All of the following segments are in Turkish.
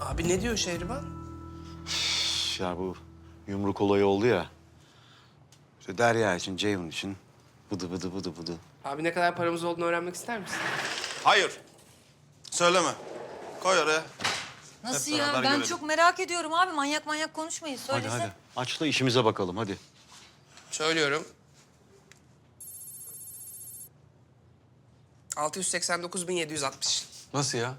Abi ne diyor Şehriban? Ya bu yumruk olayı oldu ya. İşte Derya için, Ceyhun için bıdı bıdı bıdı bıdı. Abi ne kadar paramız olduğunu öğrenmek ister misin? Hayır. Söyleme. Koy oraya. Nasıl Hep ya? beraber Ben görelim. çok merak ediyorum abi. Manyak manyak konuşmayın. Hadi Söylesene. hadi. Aç da işimize bakalım hadi. Söylüyorum. 689.760. Nasıl ya?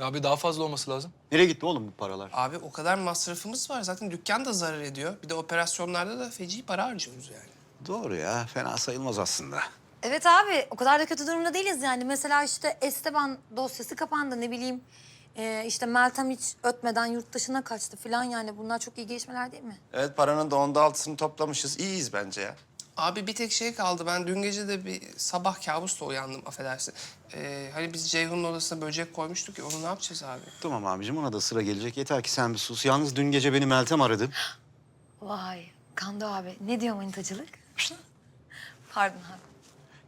Ya Abi daha fazla olması lazım. Nereye gitti oğlum bu paralar? Abi o kadar masrafımız var. Zaten dükkan da zarar ediyor. Bir de operasyonlarda da feci para harcıyoruz yani. Doğru ya. Fena sayılmaz aslında. Evet abi. O kadar da kötü durumda değiliz yani. Mesela işte Esteban dosyası kapandı. Ne bileyim ee, işte Meltem hiç ötmeden yurt dışına kaçtı falan yani. Bunlar çok iyi gelişmeler değil mi? Evet paranın da onda altısını toplamışız. İyiyiz bence ya. Abi bir tek şey kaldı. Ben dün gece de bir sabah kabusla uyandım affedersin. Ee, hani biz Ceyhun'un odasına böcek koymuştuk ya onu ne yapacağız abi? Tamam abicim ona da sıra gelecek. Yeter ki sen bir sus. Yalnız dün gece beni Meltem aradı. Vay Kando abi. Ne diyor manitacılık? Pardon abi.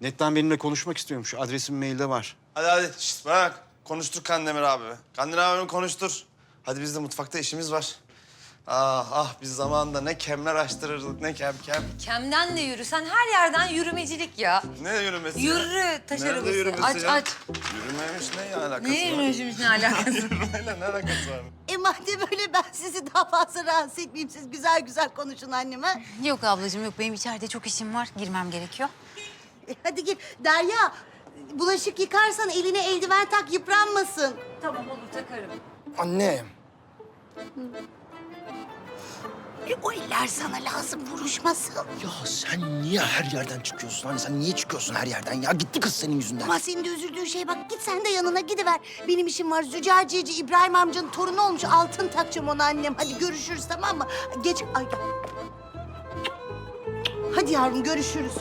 Netten benimle konuşmak istiyormuş. Adresim mailde var. Hadi hadi. Şişt bırak. Konuştur Kandemir abi. Kandemir abimi konuştur. Hadi biz de mutfakta işimiz var. Ah ah biz zamanında ne kemler açtırırdık ne kem kem. Kemden de yürü. Sen her yerden yürümecilik ya. Ne yürümesi ya? Yürü taş Nerede arabası. yürümesi Aç ya? aç. Yürümemiş ne alakası Ne var? yürümüşümüz ne alakası? Yürümeyle ne alakası var? E madem öyle ben sizi daha fazla rahatsız etmeyeyim. Siz güzel güzel konuşun anneme. Yok ablacığım yok. Benim içeride çok işim var. Girmem gerekiyor. E, hadi gir. Derya, bulaşık yıkarsan eline eldiven tak yıpranmasın. tamam olur takarım. Anne. O eller sana lazım vuruşmasın. Ya sen niye her yerden çıkıyorsun? Hani sen niye çıkıyorsun her yerden ya? Gitti kız senin yüzünden. Ama senin de üzüldüğün şey bak git sen de yanına gidiver. Benim işim var. Züccaciyeci İbrahim amcanın torunu olmuş. Altın takacağım ona annem. Hadi görüşürüz tamam mı? Geç. Ay gel. Hadi yavrum görüşürüz.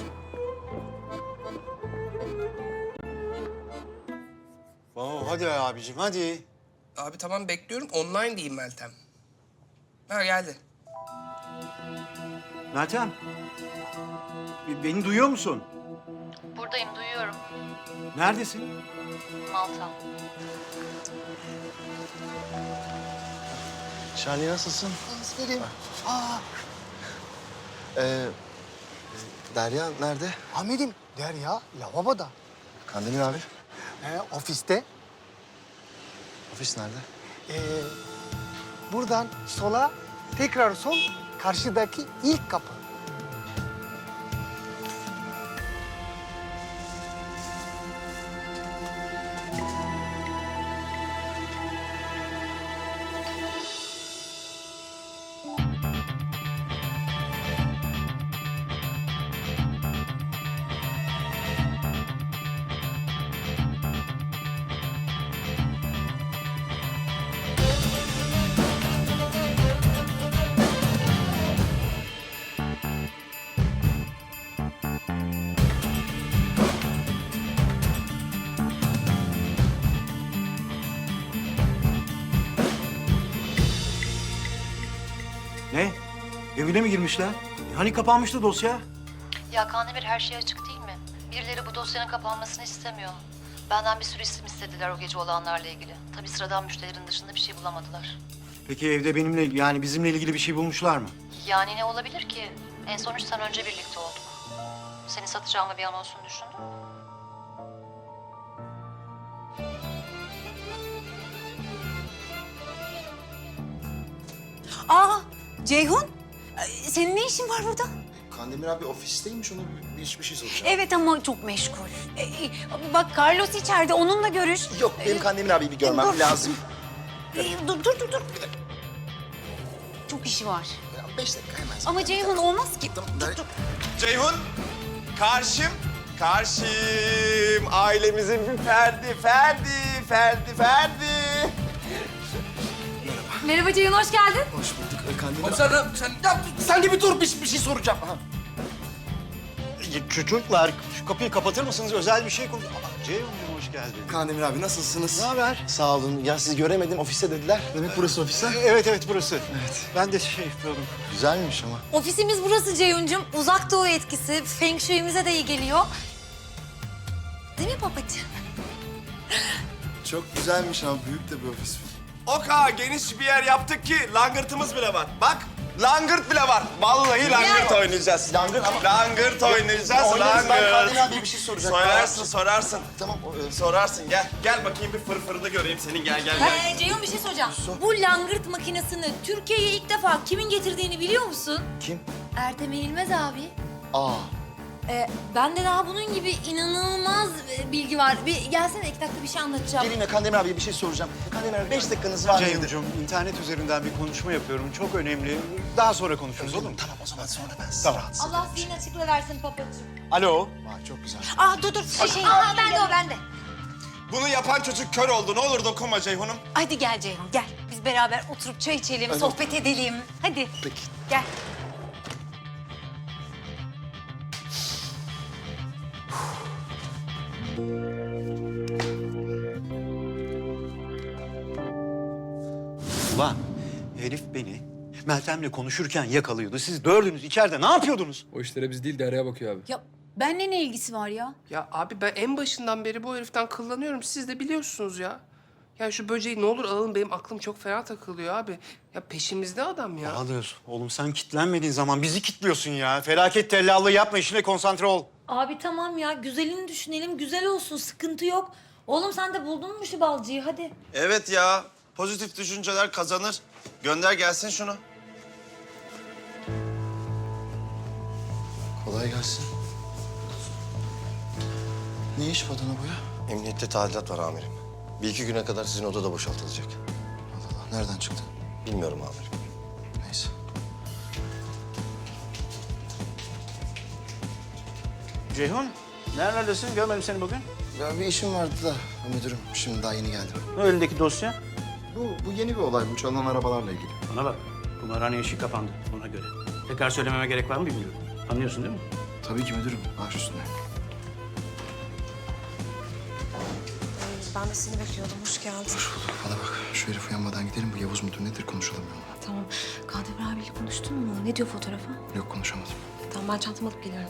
Oo, hadi abicim hadi. Abi tamam bekliyorum. Online diyeyim Meltem. Ha geldi. Meltem. be- Beni duyuyor musun? Buradayım duyuyorum. Neredesin? Malta. Şahane nasılsın? İsterim. Aa. Ee, Derya nerede? Hamid'im Derya lavaboda. Kandemir abi. Ee, ofiste. Ofis nerede? Ee, buradan sola tekrar sol karşıdaki ilk kapı. Evine mi girmişler? Hani kapanmıştı dosya? Ya Kandemir her şey açık değil mi? Birileri bu dosyanın kapanmasını istemiyor. Benden bir sürü isim istediler o gece olanlarla ilgili. Tabii sıradan müşterilerin dışında bir şey bulamadılar. Peki evde benimle yani bizimle ilgili bir şey bulmuşlar mı? Yani ne olabilir ki? En son üç sene önce birlikte olduk. Seni satacağımı bir an olsun düşündüm. Aa Ceyhun. Ee, Senin ne işin var burada? Kandemir abi ofisteymiş ona bir, bir, bir şey soracağım. Evet ama çok meşgul. Ee, bak Carlos içeride onunla görüş. Yok benim Kandemir abiyi bir görmem Dur. lazım. Ee, dur dur dur dur. Çok işi var. Ya beş dakika hemen. Ama Ceyhun olmaz ki. Tamam, Der- Ceyhun, karşım, karşım. Ailemizin bir ferdi, ferdi, ferdi, ferdi. Merhaba Ceyhun hoş geldin. Hoş bulduk Ee, Kandemir abi. Sen, sen, ya, sen de bir dur bir, bir şey soracağım. Ha. Çocuklar şu kapıyı kapatır mısınız? Özel bir şey konuş... Aa, Ceyhun'cum hoş geldin. Kandemir abi nasılsınız? Ne haber? Sağ olun. Ya sizi göremedim ofiste dediler. Demek burası ofis ha? Evet evet burası. Evet. Ben de şey yapıyordum. Güzelmiş ama. Ofisimiz burası Ceyhun'cum. Uzak doğu etkisi. Feng Shui'mize de iyi geliyor. Değil mi babacığım? Çok güzelmiş ama büyük de bir ofis. O kadar geniş bir yer yaptık ki langırtımız bile var. Bak langırt bile var. Vallahi langırt oynayacağız. Langırt ama- Langırt oynayacağız. Oynarız, ben Kadir Langırt. abiye bir şey soracağım. Sorarsın sorarsın. Tamam. e, Sorarsın gel. Gel bakayım bir fırfırını göreyim senin gel gel gel. Ee, Ceyhun bir şey soracağım. Bu langırt makinesini Türkiye'ye ilk defa kimin getirdiğini biliyor musun? Kim? Ertem Eğilmez abi. Aa. Ee, bende daha bunun gibi inanılmaz e, bilgi var. Bir gelsene iki dakika bir şey anlatacağım. Geleyim de Kandemir abiye bir şey soracağım. Kandemir abi beş dakikanız var mıydı? Ceyhuncuğum internet üzerinden bir konuşma yapıyorum. Çok önemli. Daha sonra konuşuruz olur mu? Tamam o zaman sonra ben sizi Tamam. rahatsız Allah zihin açıkla versin papacığım. Alo. Vay çok güzel. Aa dur dur şey, şey. Aa, bende o bende. Bunu yapan çocuk kör oldu. Ne olur dokunma Ceyhun'um. Hadi gel Ceyhun gel. Biz beraber oturup çay içelim, sohbet edelim. Hadi. Peki. Gel. Ulan herif beni Meltem'le konuşurken yakalıyordu. Siz dördünüz içeride ne yapıyordunuz? O işlere biz değil Derya'ya bakıyor abi. Ya benle ne ilgisi var ya? Ya abi ben en başından beri bu heriften kıllanıyorum. Siz de biliyorsunuz ya. Ya şu böceği ne olur alın benim aklım çok fena takılıyor abi. Ya peşimizde adam ya. Bahadır, oğlum sen kitlenmediğin zaman bizi kitliyorsun ya. Felaket tellallığı yapma, işine konsantre ol. Abi tamam ya güzelini düşünelim güzel olsun sıkıntı yok. Oğlum sen de buldun mu şu balcıyı hadi. Evet ya. Pozitif düşünceler kazanır. Gönder gelsin şunu. Kolay gelsin. Ne iş badana bu ya? Emniyette tadilat var amirim. Bir iki güne kadar sizin odada boşaltılacak. Allah Allah nereden çıktı? Bilmiyorum amirim. Ceyhun, nerelerdesin? Görmedim seni bugün. Ya bir işim vardı da müdürüm şimdi daha yeni geldim. O elindeki dosya. Bu, bu yeni bir olay bu çalınan arabalarla ilgili. Bana bak, kumarhane işi kapandı ona göre. Tekrar söylememe gerek var mı bilmiyorum. Anlıyorsun değil mi? Tabii ki müdürüm baş üstüne. Ben de seni bekliyordum. Hoş geldin. Hoş bulduk. Bana bak şu herif uyanmadan gidelim bu Yavuz mudur nedir konuşalım ya. Tamam. Kandemir abiyle konuştun mu? Ne diyor fotoğrafa? Yok konuşamadım. Tamam ben çantamı alıp geliyorum.